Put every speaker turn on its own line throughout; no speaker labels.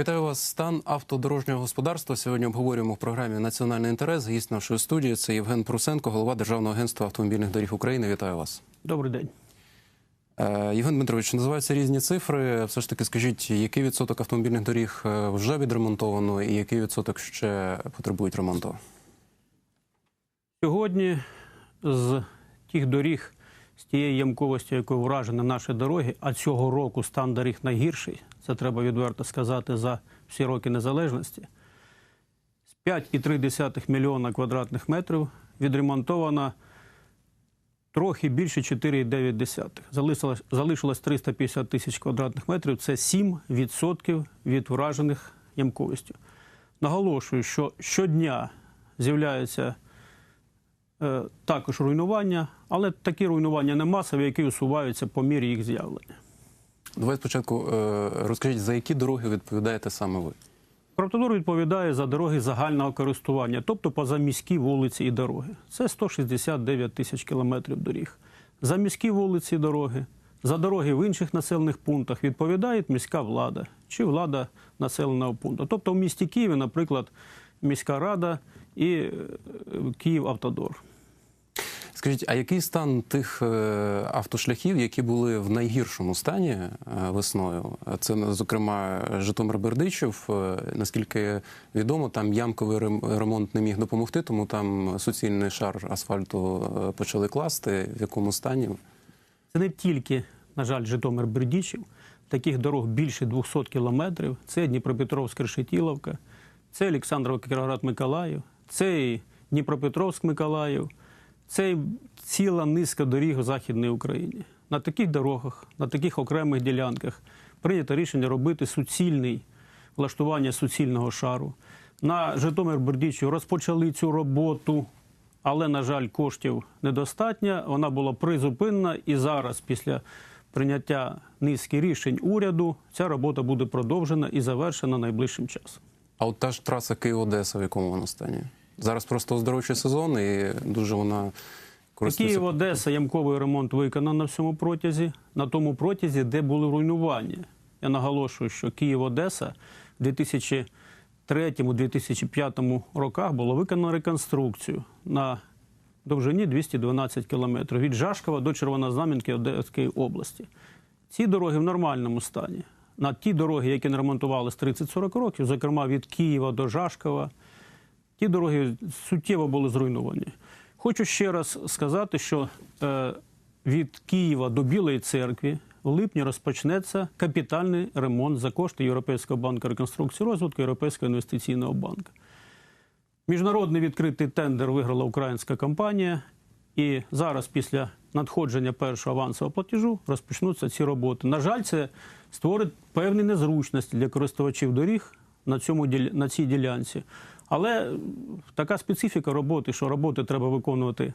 Вітаю вас. Стан автодорожнього господарства. Сьогодні обговорюємо в програмі Національний інтерес. Гість нашої студії це Євген Прусенко, голова Державного агентства автомобільних доріг України. Вітаю вас.
Добрий день.
Е, Євген Дмитрович, називаються різні цифри. Все ж таки, скажіть, який відсоток автомобільних доріг е, вже відремонтовано, і який відсоток ще потребують ремонту?
Сьогодні з тих доріг, з тієї ямковості, якою вражені наші дороги, а цього року стан доріг найгірший, це треба відверто сказати за всі роки незалежності. 5,3 мільйона квадратних метрів відремонтовано трохи більше 4,9. Залишилось, залишилось 350 тисяч квадратних метрів. Це 7% від вражених ямковістю. Наголошую, що щодня з'являються е, також руйнування, але такі руйнування не масові, які усуваються по мірі їх з'явлення.
Давайте спочатку е, розкажіть, за які дороги відповідаєте саме ви?
Автодор відповідає за дороги загального користування, тобто позаміські вулиці і дороги. Це 169 тисяч кілометрів доріг. За міські вулиці і дороги, за дороги в інших населених пунктах відповідає міська влада чи влада населеного пункту. Тобто в місті Києві, наприклад, міська рада і е, Київавтодор.
Скажіть, а який стан тих е, автошляхів, які були в найгіршому стані е, весною? Це, зокрема, Житомир-Бердичів. Е, Наскільки відомо, там ямковий рем- ремонт не міг допомогти, тому там суцільний шар асфальту почали класти. В якому стані?
Це не тільки, на жаль, Житомир Бердічів. Таких дорог більше 200 кілометрів. Це Дніпропетровська Решетіловка, це Олександров Кіровоград Миколаїв, це Дніпропетровськ Миколаїв, це ціла низка доріг у Західній Україні. На таких дорогах, на таких окремих ділянках прийнято рішення робити суцільний влаштування суцільного шару. На Житомир Бердічів розпочали цю роботу але, на жаль, коштів недостатньо. Вона була призупинена, і зараз, після прийняття низки рішень уряду, ця робота буде продовжена і завершена найближчим часом.
А от та ж траса Київ-Одеса, в якому вона стані? Зараз просто оздоровчий сезон, і дуже вона користується.
Київ, Одеса, ямковий ремонт виконано на всьому протязі, на тому протязі, де були руйнування. Я наголошую, що Київ, Одеса в 2003-2005 роках було виконано реконструкцію на довжині 212 кілометрів від Жашкова до Червонознам'янки Одеської області. Ці дороги в нормальному стані. На ті дороги, які не ремонтували з 30-40 років, зокрема від Києва до Жашкова, ті дороги суттєво були зруйновані. Хочу ще раз сказати, що е, від Києва до Білої церкви в липні розпочнеться капітальний ремонт за кошти Європейського банку реконструкції розвитку Європейського інвестиційного банку. Міжнародний відкритий тендер виграла українська компанія, і зараз, після надходження першого авансового платежу, розпочнуться ці роботи. На жаль, це створить певні незручності для користувачів доріг на, цьому, на цій ділянці. Але така специфіка роботи, що роботи треба виконувати,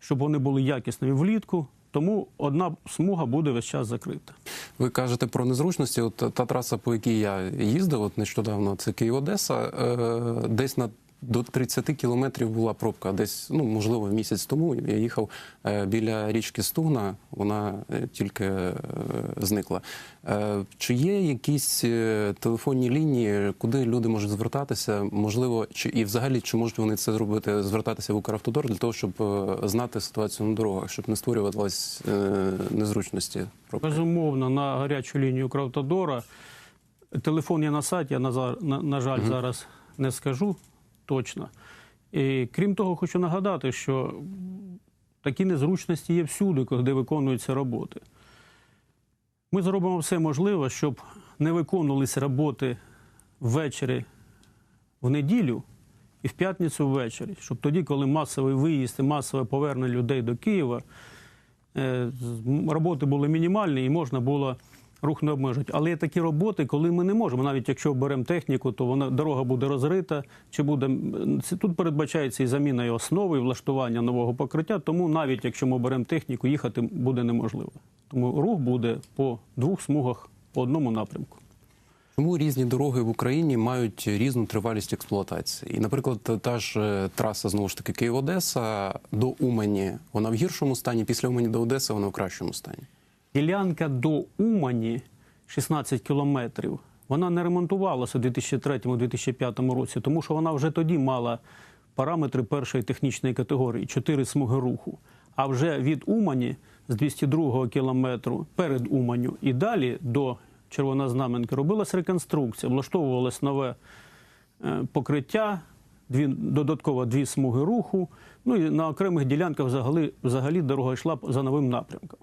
щоб вони були якісними влітку. Тому одна смуга буде весь час закрита.
Ви кажете про незручності. От та траса, по якій я їздив, от нещодавно, це Київ-Одеса, е, десь на до 30 кілометрів була пробка. Десь, ну можливо, місяць тому я їхав е, біля річки Стугна, вона е, тільки е, зникла. Чи є якісь телефонні лінії, куди люди можуть звертатися? Можливо, чи і взагалі чи можуть вони це зробити, звертатися в Укравтодор для того, щоб знати ситуацію на дорогах, щоб не створювалась незручності? пробки?
Безумовно, на гарячу лінію Кравтодора. Телефон є на сайті, я на, на, на жаль, зараз не скажу точно. І, крім того, хочу нагадати, що такі незручності є всюди, де виконуються роботи. Ми зробимо все можливе, щоб не виконувалися роботи ввечері в неділю і в п'ятницю ввечері, щоб тоді, коли масовий виїзд і масове повернення людей до Києва, е, роботи були мінімальні і можна було рух не обмежувати. Але є такі роботи, коли ми не можемо. Навіть якщо беремо техніку, то вона дорога буде розрита. Чи буде тут передбачається і заміна і основи, і влаштування нового покриття. Тому навіть якщо ми беремо техніку, їхати буде неможливо. Тому рух буде по двох смугах по одному напрямку.
Чому різні дороги в Україні мають різну тривалість експлуатації? І, наприклад, та ж е, траса знову ж таки Київ-Одеса до Умані, вона в гіршому стані. Після Умані до Одеси вона в кращому стані.
Ділянка до Умані 16 кілометрів. Вона не ремонтувалася у 2003-2005 році, тому що вона вже тоді мала параметри першої технічної категорії 4 смуги руху. А вже від Умані з 202 кілометру перед Уманю і далі до Червонознаменки робилась реконструкція, влаштовувалось нове е, покриття, дві, додатково дві смуги руху. Ну і на окремих ділянках взагалі, взагалі дорога йшла за новим напрямком.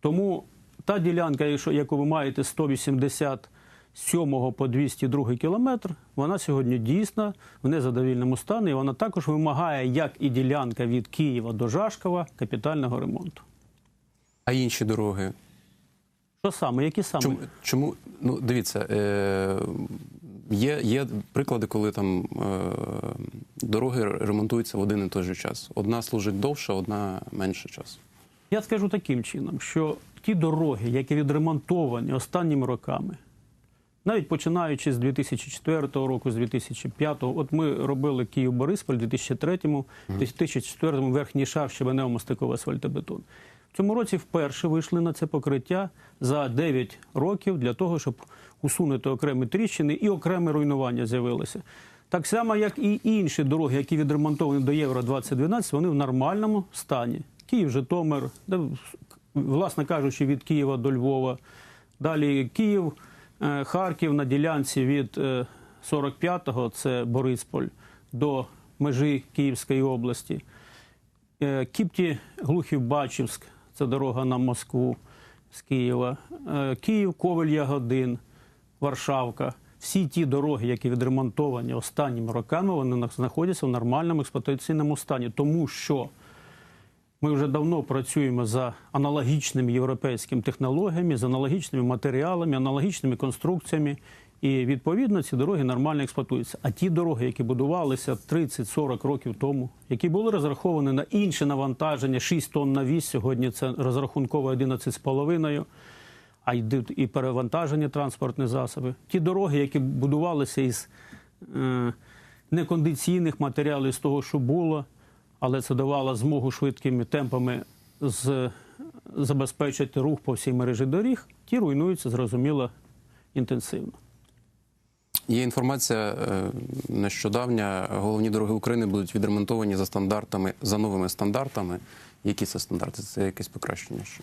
Тому та ділянка, якщо- яку ви маєте з 187 по 202 кілометр, вона сьогодні дійсна в незадовільному стані. І вона також вимагає, як і ділянка від Києва до Жашкова, капітального ремонту.
А інші дороги?
Що саме? Які саме?
Чому, чому ну дивіться, е, є, є приклади, коли там е, дороги ремонтуються в один і той же час. Одна служить довше, одна менше часу.
Я скажу таким чином, що ті дороги, які відремонтовані останніми роками, навіть починаючи з 2004 року, з 2005, от ми робили Київ-Борисполь у 2003-му, в 2004-му верхній шар щебенево-мостиковий асфальтобетон. В цьому році вперше вийшли на це покриття за 9 років для того, щоб усунути окремі тріщини і окреме руйнування з'явилося. Так само, як і інші дороги, які відремонтовані до Євро 2012, вони в нормальному стані. Київ, Житомир, власне кажучи, від Києва до Львова. Далі Київ, е, Харків на ділянці від е, 45-го, це Борисполь, до межі Київської області. Е, Кіпті, Глухів, Бачівськ, це дорога на Москву з Києва. Е, Київ, Ковель, Ягодин, Варшавка. Всі ті дороги, які відремонтовані останніми роками, вони знаходяться в нормальному експлуатаційному стані, тому що ми вже давно працюємо за аналогічними європейськими технологіями, з аналогічними матеріалами, аналогічними конструкціями. І відповідно ці дороги нормально експлуатуються. А ті дороги, які будувалися 30-40 років тому, які були розраховані на інше навантаження, 6 тонн на вісь, сьогодні це розрахунково 11,5, а йдуть і перевантажені транспортні засоби. Ті дороги, які будувалися із е, некондиційних матеріалів, з того, що було, але це давало змогу швидкими темпами з, забезпечити рух по всій мережі доріг, ті руйнуються, зрозуміло, інтенсивно.
Є інформація е, нещодавня. Головні дороги України будуть відремонтовані за стандартами, за новими стандартами. Які це стандарти? Це якесь покращення? Ще?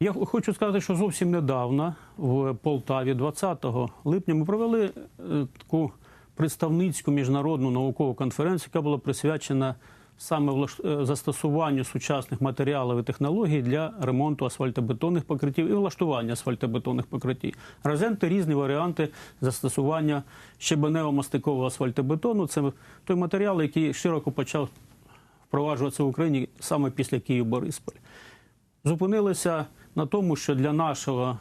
Я хочу сказати, що зовсім недавно в Полтаві, 20 липня, ми провели е, таку представницьку міжнародну наукову конференцію, яка була присвячена саме е, застосуванню сучасних матеріалів і технологій для ремонту асфальтобетонних покриттів і влаштування асфальтобетонних покриттів. Розглянути різні варіанти застосування щебенево-мастикового асфальтобетону. Це той матеріал, який широко почав впроваджуватися в Україні саме після Київ-Борисполь зупинилися на тому, що для нашого.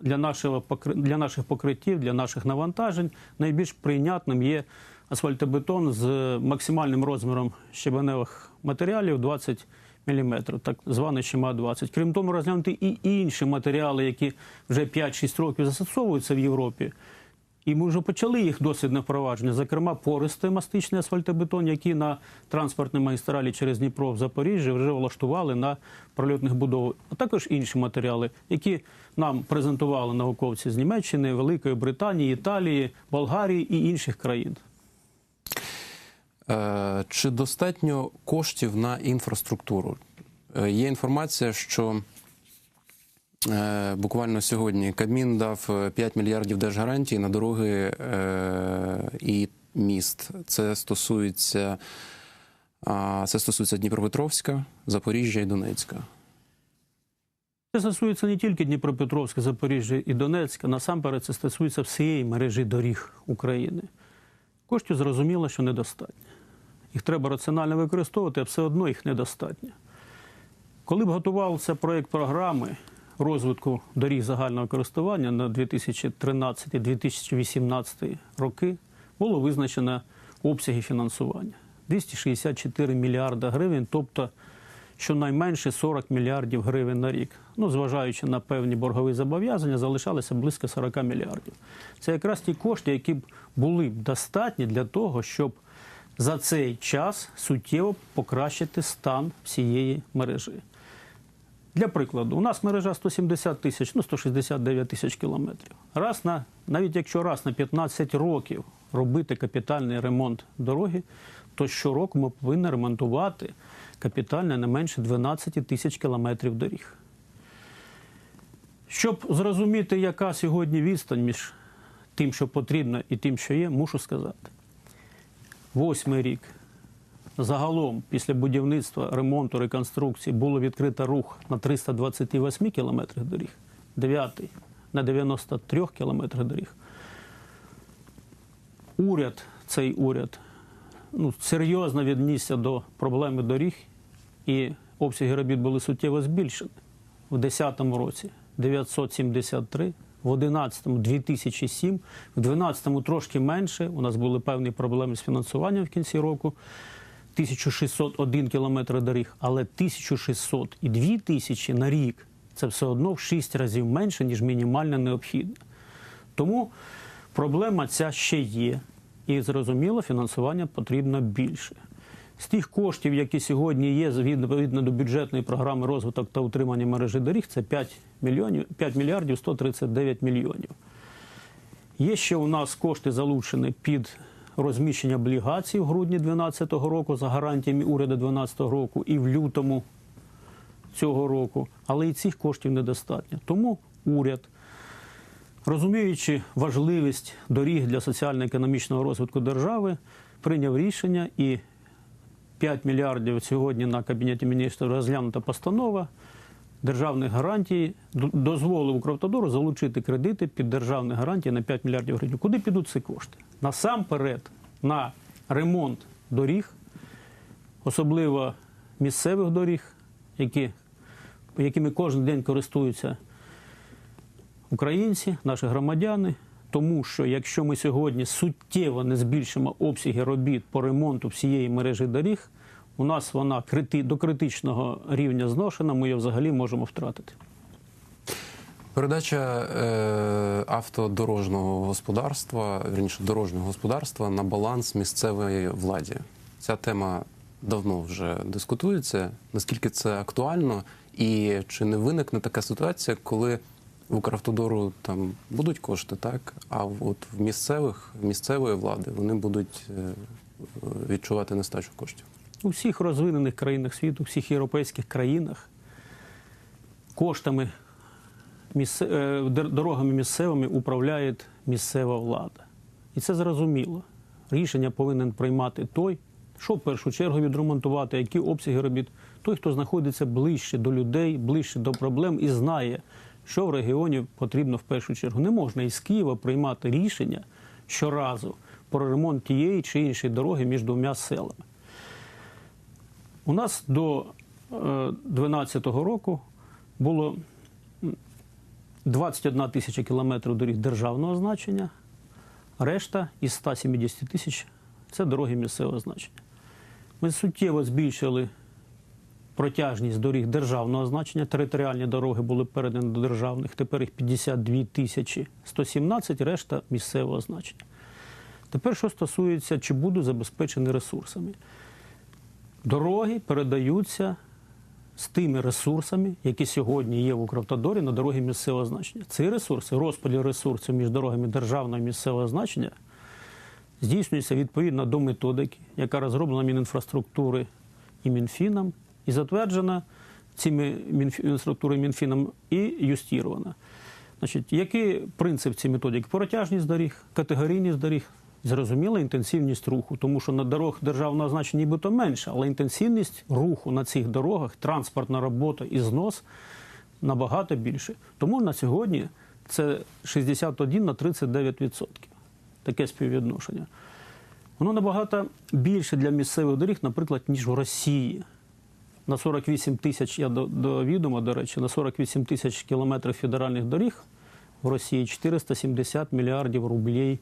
Для, нашого, для наших покриттів, для наших навантажень найбільш прийнятним є асфальтобетон з максимальним розміром щебеневих матеріалів 20 мм, так званий щема 20. Крім того, розглянути і інші матеріали, які вже 5-6 років застосовуються в Європі. І ми вже почали їх дослідне впровадження, зокрема, пористий мастичний асфальтобетон, який на транспортній магістралі через Дніпро в Запоріжжі вже влаштували на прольотних будовах, а також інші матеріали, які нам презентували науковці з Німеччини, Великої Британії, Італії, Болгарії і інших країн.
Е, Чи достатньо коштів на інфраструктуру? Е, Є інформація, що е, буквально сьогодні Кабмін дав е, 5 мільярдів держгарантій на дороги і міст. Це стосується, це стосується Дніпропетровська, Запоріжжя і Донецька.
Це стосується не тільки Дніпропетровська, Запоріжжя і Донецька, насамперед це стосується всієї мережі доріг України. Коштів зрозуміло, що недостатньо. Їх треба раціонально використовувати, а все одно їх недостатньо. Коли б готувався проєкт програми розвитку доріг загального користування на 2013-2018 роки, було визначено обсяги фінансування 264 мільярда гривень, тобто щонайменше 40 мільярдів гривень на рік. Ну, зважаючи на певні боргові зобов'язання, залишалося близько 40 мільярдів. Це якраз ті кошти, які б були б достатні для того, щоб за цей час суттєво покращити стан всієї мережі. Для прикладу, у нас мережа 170 тисяч, ну 169 тисяч кілометрів. Раз на, навіть якщо раз на 15 років робити капітальний ремонт дороги, то щороку ми повинні ремонтувати капітально не менше 12 тисяч кілометрів доріг. Щоб зрозуміти, яка сьогодні відстань між тим, що потрібно, і тим, що є, мушу сказати. Восьмий рік загалом після будівництва, ремонту, реконструкції було відкрито рух на 328 кілометрах доріг, дев'ятий на 93 кілометрах доріг. Уряд, цей уряд, ну, серйозно віднісся до проблеми доріг, і обсяги робіт були суттєво збільшені. В 2010 році 973, в 2011 2007, в 2012 трошки менше. У нас були певні проблеми з фінансуванням в кінці року. 1601 кілометр доріг, але 1600 і 2000 на рік це все одно в 6 разів менше, ніж мінімально необхідно. Тому проблема ця ще є. І зрозуміло, фінансування потрібно більше. З тих коштів, які сьогодні є, відповідно до бюджетної програми розвиток та утримання мережі доріг, це 5, мільйонів, 5 мільярдів 139 мільйонів. Є ще у нас кошти залучені під розміщення облігацій в грудні 2012 року за гарантіями уряду 2012 року і в лютому цього року, але і цих коштів недостатньо. Тому уряд, розуміючи важливість доріг для соціально-економічного розвитку держави, прийняв рішення і 5 мільярдів сьогодні на Кабінеті міністрів розглянута постанова державних гарантій дозволив Укравтодору залучити кредити під державні гарантії на 5 мільярдів гривень. Куди підуть ці кошти? Насамперед на ремонт доріг, особливо місцевих доріг, які, якими кожен день користуються українці, наші громадяни. Тому що якщо ми сьогодні суттєво не збільшимо обсяги робіт по ремонту всієї мережі доріг, у нас вона крити, до критичного рівня зношена, ми її взагалі можемо втратити.
Передача е, автодорожнього господарства, вірніше дорожнього господарства на баланс місцевої владі. Ця тема давно вже дискутується. Наскільки це актуально, і чи не виникне така ситуація, коли в Укравтодору там будуть кошти, так а от в місцевих місцевої влади вони будуть е, відчувати нестачу коштів.
У всіх розвинених країнах світу, у всіх європейських країнах коштами місце- е, дорогами місцевими управляє місцева влада. І це зрозуміло. Рішення повинен приймати той, що в першу чергу відремонтувати, які обсяги робіт, той, хто знаходиться ближче до людей, ближче до проблем і знає, що в регіоні потрібно в першу чергу. Не можна із Києва приймати рішення щоразу про ремонт тієї чи іншої дороги між двома селами. У нас до 2012 року було 21 тисяча кілометрів доріг державного значення, решта із 170 тисяч це дороги місцевого значення. Ми суттєво збільшили протяжність доріг державного значення. Територіальні дороги були передані до державних, тепер їх 52 тисячі 117, решта місцевого значення. Тепер, що стосується, чи будуть забезпечені ресурсами. Дороги передаються з тими ресурсами, які сьогодні є в Укравтодорі на дороги місцевого значення. Ці ресурси, розподіл ресурсів між дорогами державного і місцевого значення здійснюється відповідно до методики, яка розроблена Мінінфраструктури і Мінфіном, і затверджена цими Мінфраструктурою Мінфіном і юстірована. Значить, який принцип цієї методики? Протяжність доріг, категорійність доріг, зрозуміла інтенсивність руху, тому що на дорогах державного значення нібито менше, але інтенсивність руху на цих дорогах, транспортна робота і знос набагато більше. Тому на сьогодні це 61 на 39%. Таке співвідношення. Воно набагато більше для місцевих доріг, наприклад, ніж в Росії. На 48 тисяч, я до, до відома, до речі, на 48 тисяч кілометрів федеральних доріг в Росії 470 мільярдів рублів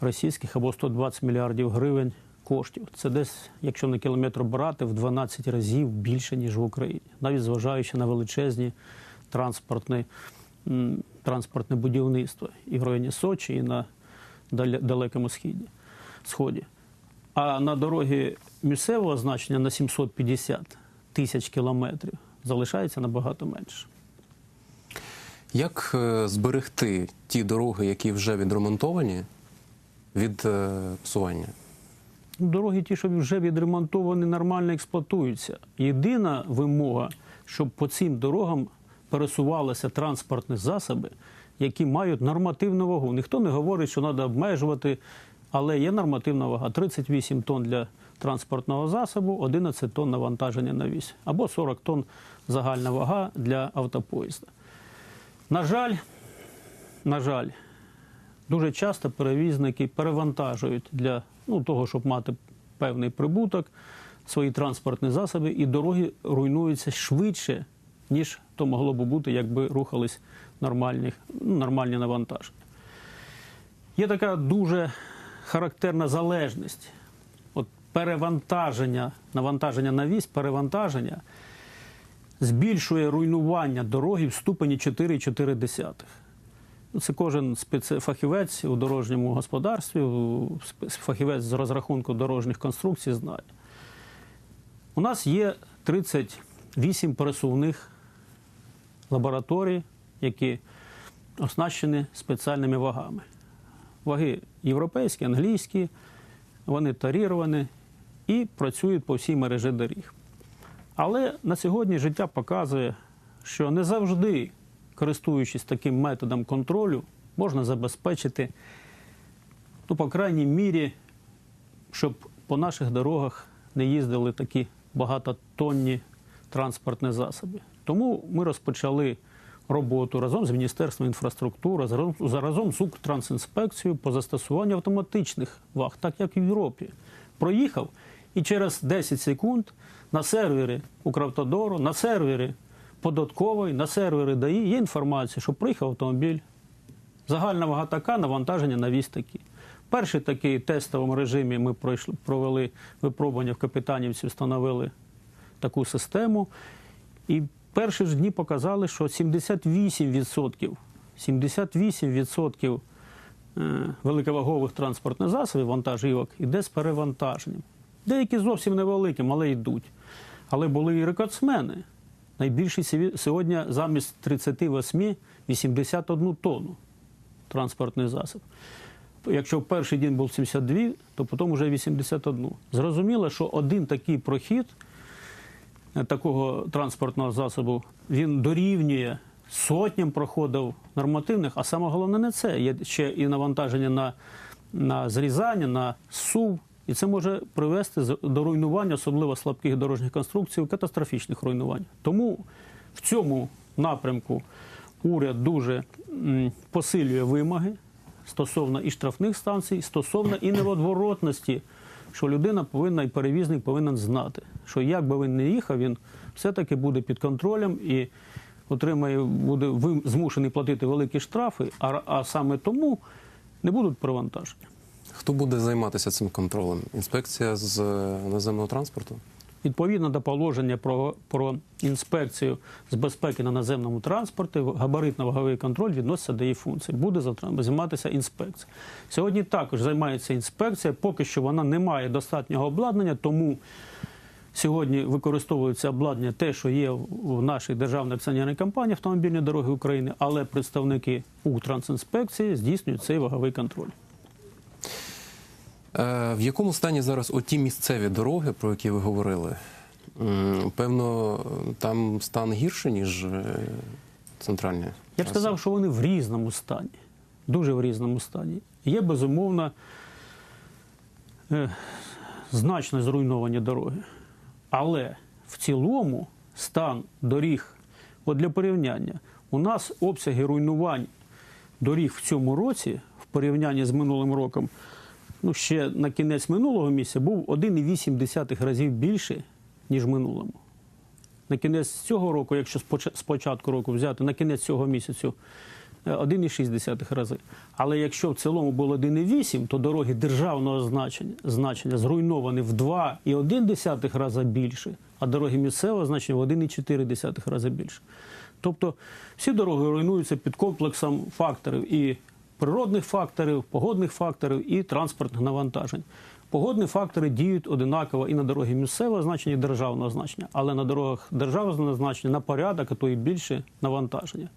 російських або 120 мільярдів гривень коштів. Це десь, якщо на кілометр брати, в 12 разів більше, ніж в Україні, навіть зважаючи на величезні транспортні, транспортне будівництво і в районі Сочі, і на далекому східі, сході. А на дороги місцевого значення на 750 тисяч кілометрів залишається набагато менше.
Як е, зберегти ті дороги, які вже відремонтовані, від е, псування?
Дороги, ті, що вже відремонтовані, нормально експлуатуються. Єдина вимога, щоб по цим дорогам пересувалися транспортні засоби, які мають нормативну вагу. Ніхто не говорить, що треба обмежувати, але є нормативна вага. 38 тонн для транспортного засобу, 11 тонн навантаження на вісь, або 40 тонн загальна вага для автопоїзда. На жаль, на жаль, Дуже часто перевізники перевантажують для ну, того, щоб мати певний прибуток, свої транспортні засоби, і дороги руйнуються швидше, ніж то могло би бути, якби рухались нормальні, нормальні навантаження. Є така дуже характерна залежність. Перевантаження, навантаження на вісь, перевантаження збільшує руйнування дороги в ступені 4,4. Ну, Це кожен фахівець у дорожньому господарстві, фахівець з розрахунку дорожніх конструкцій знає. У нас є 38 пересувних лабораторій, які оснащені спеціальними вагами. Ваги європейські, англійські, вони таріровані і працюють по всій мережі доріг. Але на сьогодні життя показує, що не завжди, користуючись таким методом контролю, можна забезпечити, ну, по крайній мірі, щоб по наших дорогах не їздили такі багатотонні транспортні засоби. Тому ми розпочали роботу разом з Міністерством інфраструктури, разом, з Укртрансінспекцією по застосуванню автоматичних ваг, так як в Європі. Проїхав і через 10 секунд на сервері Укравтодору, на сервері податкової, на сервері ДАІ є інформація, що приїхав автомобіль. Загальна вага така, навантаження на вісь такі. Перший такий тестовому режимі ми пройшли, провели випробування в Капітанівці, встановили таку систему. І перші ж дні показали, що 78%, 78% е, великовагових транспортних засобів, вантажівок, іде з перевантаженням. Деякі зовсім невеликі, але йдуть. Але були і рекордсмени. Найбільший сьогодні замість 38 81 тонну транспортний засіб. Якщо перший день був 72, то потім вже 81. Зрозуміло, що один такий прохід е, такого транспортного засобу він дорівнює сотням проходів нормативних, а саме головне не це. Є ще і навантаження на, на зрізання, на сув. І це може привести до руйнування, особливо слабких дорожніх конструкцій, катастрофічних руйнувань. Тому в цьому напрямку уряд дуже посилює вимоги стосовно і штрафних станцій, стосовно і неводворотності, що людина повинна і перевізник повинен знати, що як би він не їхав, він все-таки буде під контролем і отримає, буде змушений платити великі штрафи, а, а саме тому не будуть перевантаження.
Хто буде займатися цим контролем? Інспекція з е, наземного транспорту?
Відповідно до положення про, про інспекцію з безпеки на наземному транспорті, габаритно-ваговий контроль відноситься до її функцій. Буде займатися інспекція. Сьогодні також займається інспекція. Поки що вона не має достатнього обладнання, тому сьогодні використовується обладнання те, що є в нашій державній акціонерній компанії автомобільні дороги України, але представники Укртрансінспекції здійснюють цей ваговий контроль.
Е, В якому стані зараз оті місцеві дороги, про які ви говорили? Певно, там стан гірше, ніж е, центральні.
Я б сказав, що вони в різному стані, дуже в різному стані. Є безумовно е, значно зруйновані дороги. Але в цілому стан доріг, от для порівняння, у нас обсяги руйнувань доріг в цьому році, в порівнянні з минулим роком, ну ще на кінець минулого місяця був 1,8 разів більше, ніж минулому. На кінець цього року, якщо з початку року взяти, на кінець цього місяцю е, 1,6 рази. Але якщо в цілому було 1,8, то дороги державного значення, значення зруйновані в 2,1 рази більше, а дороги місцевого значення в 1,4 рази більше. Тобто всі дороги руйнуються під комплексом факторів і природних факторів, погодних факторів і транспортних навантажень. Погодні фактори діють одинаково і на дороги місцевого значення, і державного значення, але на дорогах державного значення на порядок, а то і більше навантаження,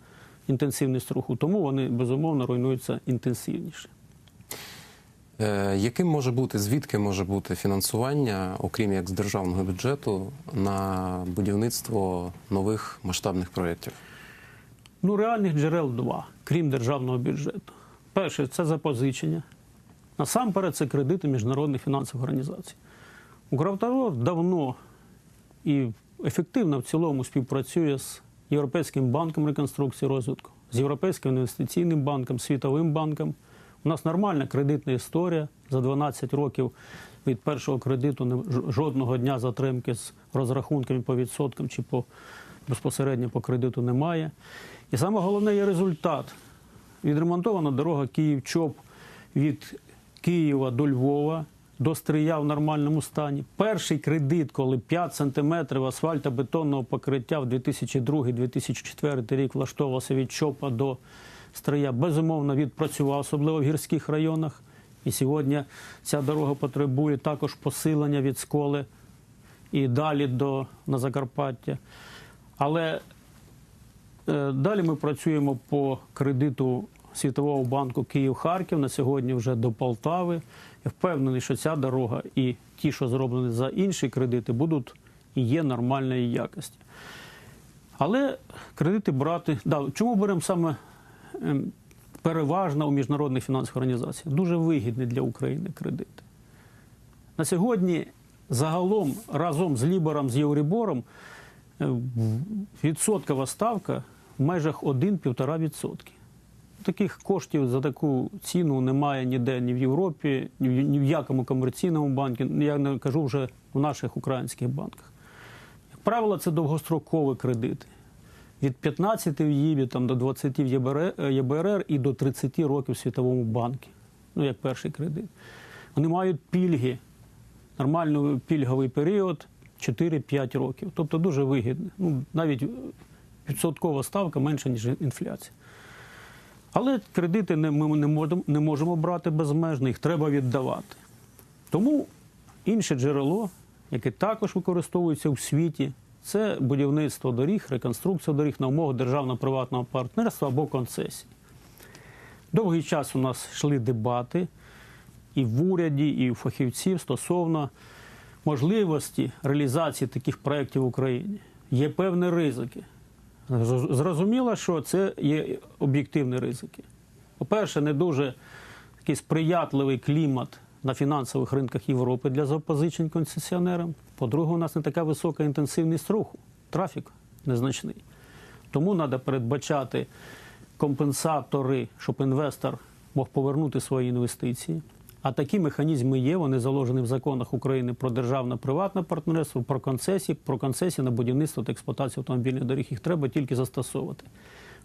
інтенсивність руху. Тому вони безумовно руйнуються інтенсивніше.
Е, Яким може бути, звідки може бути фінансування, окрім як з державного бюджету, на будівництво нових масштабних проєктів?
Ну, реальних джерел два, крім державного бюджету. Перше це запозичення. Насамперед, це кредити міжнародних фінансових організацій. Укравтодор давно і ефективно в цілому співпрацює з Європейським банком реконструкції розвитку, з Європейським інвестиційним банком, Світовим банком. У нас нормальна кредитна історія. За 12 років від першого кредиту жодного дня затримки з розрахунками по відсоткам чи по безпосередньо по кредиту немає. І саме головне є результат. Відремонтована дорога Київ-Чоп від Києва до Львова, до Стрия в нормальному стані. Перший кредит, коли 5 сантиметрів асфальтобетонного покриття в 2002-2004 рік влаштовувався від Чопа до Стрия, безумовно відпрацював, особливо в гірських районах. І сьогодні ця дорога потребує також посилення від сколи і далі до на Закарпаття. Але Далі ми працюємо по кредиту Світового банку Київ-Харків на сьогодні вже до Полтави. Я впевнений, що ця дорога і ті, що зроблені за інші кредити, будуть і є нормальної якості. Але кредити брати. Да, чому беремо саме ем, переважно у міжнародних фінансових організацій? Дуже вигідні для України кредити. На сьогодні загалом разом з Лібором, з Єврібором е, відсоткова ставка в межах 1-1,5 відсотки. Таких коштів за таку ціну немає ніде ні в Європі, ні в якому комерційному банку, я не кажу вже в наших українських банках. Як правило, це довгострокові кредити. Від 15 в ЄБІ там, до 20 в ЄБРР і до 30 років в Світовому банку. Ну, як перший кредит. Вони мають пільги, нормальний пільговий період 4-5 років. Тобто дуже вигідно. Ну, навіть відсоткова ставка менша, ніж інфляція. Але кредити ми не можемо, не можемо брати безмежно, їх треба віддавати. Тому інше джерело, яке також використовується у світі, це будівництво доріг, реконструкція доріг на умовах державно-приватного партнерства або концесій. Довгий час у нас йшли дебати і в уряді, і у фахівців стосовно можливості реалізації таких проєктів в Україні. Є певні ризики. Зрозуміло, що це є об'єктивні ризики. По-перше, не дуже такий сприятливий клімат на фінансових ринках Європи для запозичень концесіонерам. По-друге, у нас не така висока інтенсивність руху, трафік незначний. Тому треба передбачати компенсатори, щоб інвестор мог повернути свої інвестиції. А такі механізми є, вони заложені в законах України про державне приватне партнерство, про концесії, про концесії на будівництво та експлуатацію автомобільних доріг. Їх треба тільки застосовувати.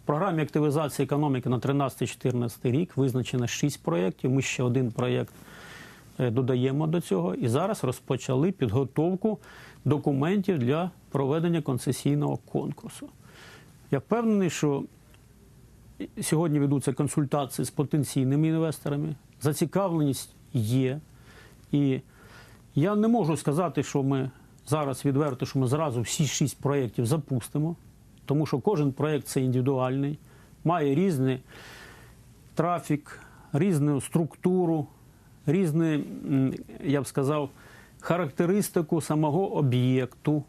В програмі активізації економіки на 13-14 рік визначено 6 проєктів. Ми ще один проєкт е, додаємо до цього. І зараз розпочали підготовку документів для проведення концесійного конкурсу. Я впевнений, що сьогодні ведуться консультації з потенційними інвесторами. Зацікавленість є. І я не можу сказати, що ми зараз відверто, що ми зразу всі шість проєктів запустимо, тому що кожен проєкт це індивідуальний, має різний трафік, різну структуру, різну, я б сказав, характеристику самого об'єкту.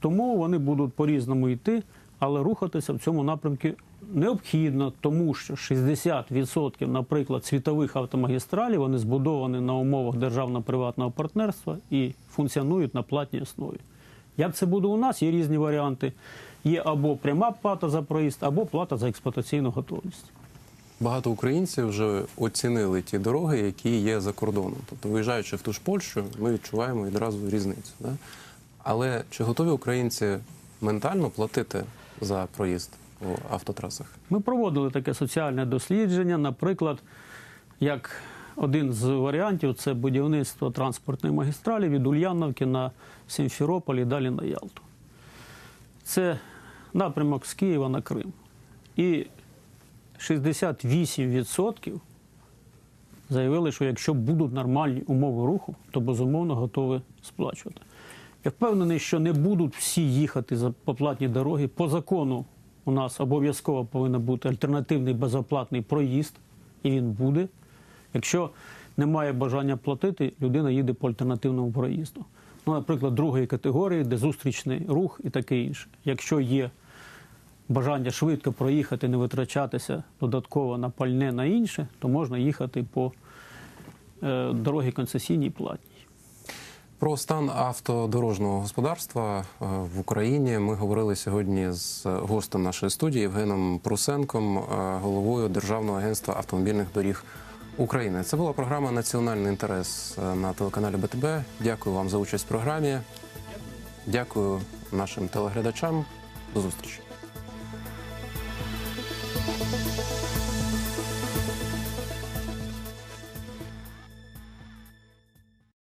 Тому вони будуть по-різному йти, але рухатися в цьому напрямку необхідно, тому що 60%, наприклад, світових автомагістралів вони збудовані на умовах державно-приватного партнерства і функціонують на платній основі. Як це буде у нас, є різні варіанти. Є або пряма плата за проїзд, або плата за експлуатаційну готовність.
Багато українців вже оцінили ті дороги, які є за кордоном. Тобто, виїжджаючи в ту ж Польщу, ми відчуваємо відразу різницю. Да? Але чи готові українці ментально платити за проїзд по автотрасах?
Ми проводили таке соціальне дослідження. Наприклад, як один з варіантів це будівництво транспортної магістралі від Ульяновки на Сімферополь і далі на Ялту. Це напрямок з Києва на Крим. І 68% заявили, що якщо будуть нормальні умови руху, то безумовно готові сплачувати. Я впевнений, що не будуть всі їхати за поплатні дороги. По закону у нас обов'язково повинен бути альтернативний безоплатний проїзд, і він буде. Якщо немає бажання платити, людина їде по альтернативному проїзду. Ну, наприклад, другої категорії, де зустрічний рух і таке інше. Якщо є бажання швидко проїхати, не витрачатися додатково на пальне на інше, то можна їхати по е, дорогі концесійній платній.
Про стан автодорожнього господарства е, в Україні ми говорили сьогодні з гостем нашої студії Євгеном Прусенком, е, головою Державного агентства автомобільних доріг України. Це була програма Національний інтерес е, на телеканалі БТБ. Дякую вам за участь в програмі. Дякую нашим телеглядачам. До зустрічі.